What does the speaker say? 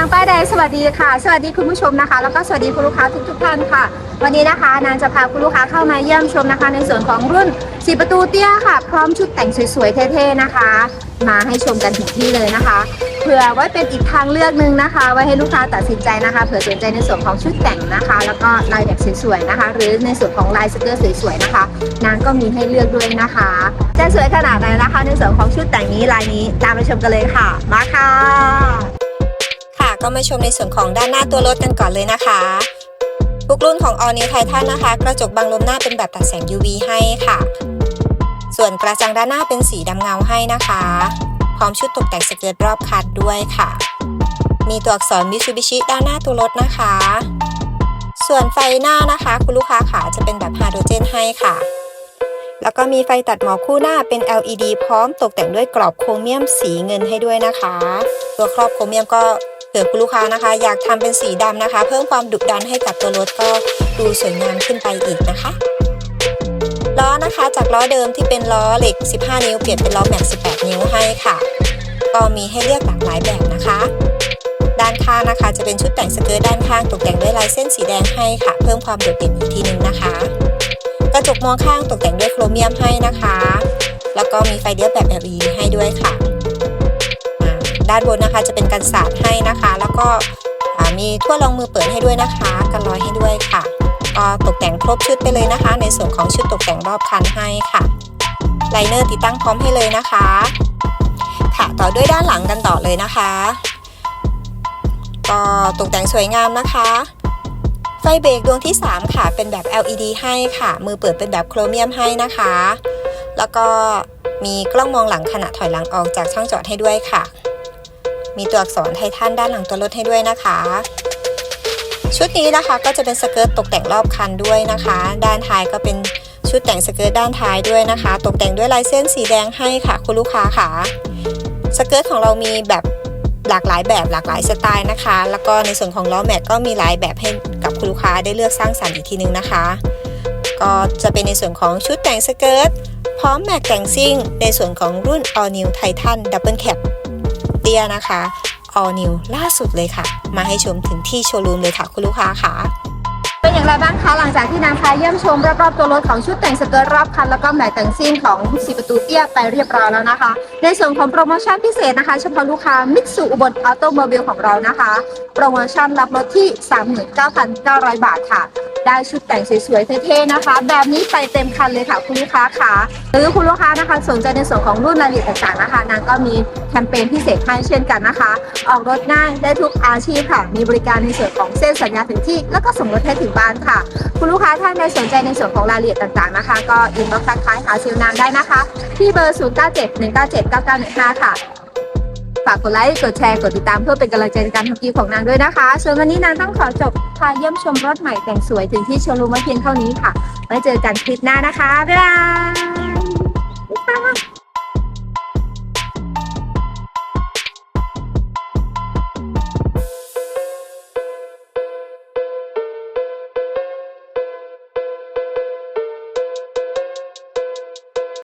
นางป้ายแดงสวัสดีค่ะ สวัสดีคุณผู้ชมนะคะ แล้วก็สวัสดีคุณลูกค้าทุกทุกท่านค่ะ วันนี้นะคะนางจะพาคุณลูกค้าเข้ามาเยี่ยมชมนะคะ ในส่วนของรุ่นสีประตูเตี้ยค่ะ พร้อมชุดแต่งสวยๆเท่ๆนะคะ มาให้ชมกันถึงที่เลยนะคะเผื่อไว้เป็นอีกทางเลือกหนึ่งนะคะ ไว้ให้ลูกค้าตัดสินใจนะคะเผื่อสนใจในส่วนของชุดแต่งนะคะ แล้วก็ลายแบบสวยๆนะคะ หรือในส่วนของลายสเกิร์ตสวยๆนะคะ นางก็มีให้เลือกด้วยนะคะจะสวยขนาดไหนนะคะ ในส่วนของชุดแต่งนี้ลายนี้ตามไปชมกันเลยค่ะ มาค่ะ ก็มาชมในส่วนของด้านหน้าตัวรถกันก่อนเลยนะคะทุกรุ่นของ All New Titan นะคะ กระจกบังลมหน้าเป็นแบบตัดแสง UV ให้ค่ะ ส่วนกระจังด้านหน้าเป็นสีดำเงาให้นะคะ พร้อมชุดตกแต่งสเกิร์ตรอบคัดด้วยค่ะ มีตัวอักษร Mitsubishi ด้านหน้าตัวรถนะคะ ส่วนไฟหน้านะคะ คุณลูกค้าขาจะเป็นแบบไฮโดรเจนให้ค่ะ แล้วก็มีไฟตัดหมอกคู่หน้าเป็น LED พร้อมตกแต่งด้วยกรอบโครเมียมสีเงินให้ด้วยนะคะ ตัวครอบโครเมียมก็ เผื่อคุณลูกค้านะคะ อยากทำเป็นสีดำนะคะ เพิ่มความดุดันให้กับตัวรถก็ดูสวยงามขึ้นไปอีกนะคะล้อนะคะ จากล้อเดิมที่เป็นล้อเหล็ก 15 นิ้วเปลี่ยนเป็นล้อแม็กซ์18 นิ้วให้ค่ะ ก็มีให้เลือกหลากหลายแบบนะคะ ด้านข้างนะคะจะเป็นชุดแต่งสเกิร์ตด้านข้างตกแต่งด้วยลายเส้นสีแดงให้ค่ะ เพิ่มความโดดเด่นอีกทีหนึงนะคะ กระจกมองข้างตกแต่งด้วยโครเมียมให้นะคะ แล้วก็มีไฟเลี้ยวแบบ LED ให้ด้วยค่ะ ด้านบนนะคะ จะเป็นกันสาดให้นะคะ แล้วก็มีทั่วรองมือเปิดให้ด้วยนะคะ กันรอยให้ด้วยค่ะ ก็ตกแต่งครบชุดไปเลยนะคะ ในส่วนของชุดตกแต่งรอบคันให้ค่ะไลเนอร์ติดตั้งพร้อมให้เลยนะคะ ค่ะต่อด้วยด้านหลังกันต่อเลยนะคะก็ตกแต่งสวยงามนะคะ ไฟเบรกดวงที่ 3 ค่ะ เป็นแบบ LED ให้ค่ะ มือเปิดเป็นแบบโครเมียมให้นะคะ แล้วก็มีกล้องมองหลังขณะถอยหลังออกจากช่องจอดให้ด้วยค่ะ มีตัวอักษรไททันด้านหลังตัวรถให้ด้วยนะคะ ชุดนี้นะคะก็จะเป็นสเกิร์ตตกแต่งรอบคันด้วยนะคะ ด้านท้ายก็เป็นชุดแต่งสเกิร์ตด้านท้ายด้วยนะคะ ตกแต่งด้วยลายเส้นสีแดงให้ค่ะ คุณลูกค้าค่ะสเกิร์ตของเรามีแบบหลากหลายแบบหลากหลายสไตล์นะคะ แล้วก็ในส่วนของล้อแม็กก็มีหลายแบบให้กับคุณลูกค้าได้เลือกสร้างสรรค์อีกทีนึงนะคะ ก็จะเป็นในส่วนของชุดแต่งสเกิร์ตพร้อมแม็กแต่งซิ่ง ในส่วนของรุ่น All New Titan Double Cab เตี้ยนะคะ All New ล่าสุดเลยค่ะ มาให้ชมถึงที่โชว์รูมเลยค่ะ คุณลูกค้าค่ะเป็นอย่างไรบ้างคะหลังจากที่นางพาเยี่ยมชมรอบๆตัวรถของชุดแต่งสเกิร์ตรอบคันแล้วก็แหม็กแต่งซิ่งของสีประตูเตี้ยไปเรียบร้อยแล้วนะคะ ในส่วนของโปรโมชั่นพิเศษนะคะ เฉพาะลูกค้ามิตซูอุบลออโตโมบิลของเรานะคะ โปรโมชั่นรับรถที่ 39,900 บาทค่ะ ได้ชุดแต่งสวยๆเท่ๆนะคะ แบบนี้ไปเต็มคันเลยค่ะคุณลูกค้าค่ะหรือคุณลูกค้านะคะสนใจในส่วนของรุ่นรายละเอียดต่างๆนะคะนางก็มีแคมเปญพิเศษให้เช่นกันนะคะ ออกรถง่ายได้ทุกอาชีพค่ะ มีบริการในส่วนของเส้นสัญญาถึงที่ แล้วก็ส่งรถให้ถึงบ้านค่ะ คุณลูกค้าท่านใดสนใจในส่วนของรายละเอียดต่างๆนะคะ ก็อินบ็อกซ์ทักทายหาซิลนางได้นะคะ ที่เบอร์ 0 9 7 1 9 7 9 9 1 5 ค่ะฝากกดไลค์ กดแชร์ กดติดตามเพื่อเป็นกำลังใจในการทำคลิปของนางด้วยนะคะ ส่วนวันนี้นางต้องขอจบ พาเยี่ยมชมรถใหม่แต่งสวยถึงที่โชว์รูมเพียงเท่านี้ค่ะไว้เจอกันคลิปหน้านะคะบ๊ายบายบ๊ายบาย